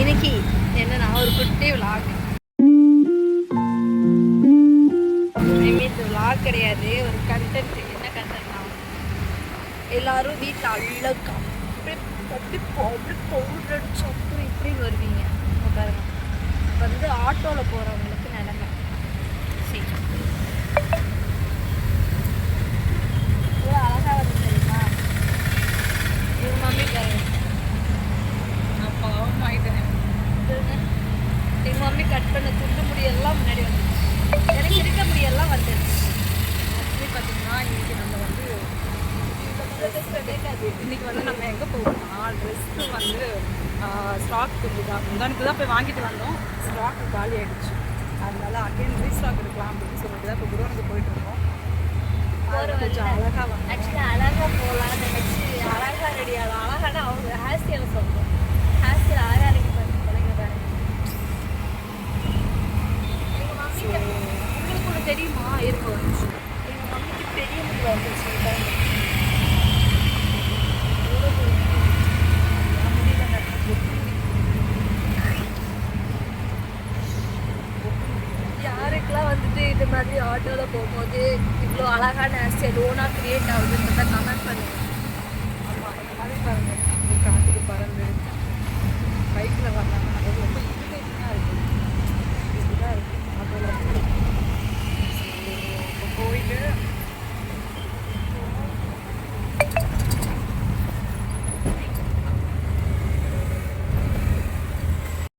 இன்னைக்கு என்னன்னா ஒரு குட்டி விளாக் மீன் விளாக் கிடையாது. ஒரு கண்டென்ட் என்ன கண்டென்ட்னா எல்லாரும் வீட்டில் அழகா அப்படி அப்படி அப்படி பவுடர் அடிச்சு அப்படி இப்படின்னு வருவீங்க. பாருங்க. வந்து ஆட்டோவில் போகிறவங்களுக்கு பண்ண துண்டு முடியெல்லாம் முன்னாடி வந்துச்சு எனக்கு இருக்க முடியெல்லாம் வந்துடுச்சு ஆக்சுவலி பார்த்தீங்கன்னா இன்னைக்கு நம்ம வந்து இன்னைக்கு வந்து நம்ம எங்கே போகணும்னா ட்ரெஸ்ஸு வந்து ஸ்டாக் கொஞ்சம் தான். முந்தானிக்கு தான் போய் வாங்கிட்டு வந்தோம். ஸ்டாக் காலி ஆயிடுச்சு. அதனால அகைன் ரீஸ்டாக் எடுக்கலாம் அப்படின்னு சொல்லிட்டு தான் இப்போ குடோனுக்கு போயிட்டு இருக்கோம். போற அது கொஞ்சம் அழகாக வந்து ஆக்சுவலி அழகா போகலான்னு நினைச்சு அழகா ரெடி ஆகலாம் அழகான அவங்க ஹேர் ஸ்டைல் சொல்றோம் ஹேர் ஸ்டைல் அழகா ரெடி பண்ணி பழக பாருங்க எங்க மம்மிக்கு உங்களுக்கு ஒன்று தெரியுமா இருக்க மம்மிக்கு பெரிய முடி வந்துருச்சு பாருங்க. யாருக்கெல்லாம் வந்துட்டு இது மாதிரி ஆட்டோவில் போகும்போது இவ்வளோ அழகான ஹேர் ஸ்டைல் ஓனாக க்ரியேட் ஆகுதுன்றத கமெண்ட் பண்ணுங்க Yeah.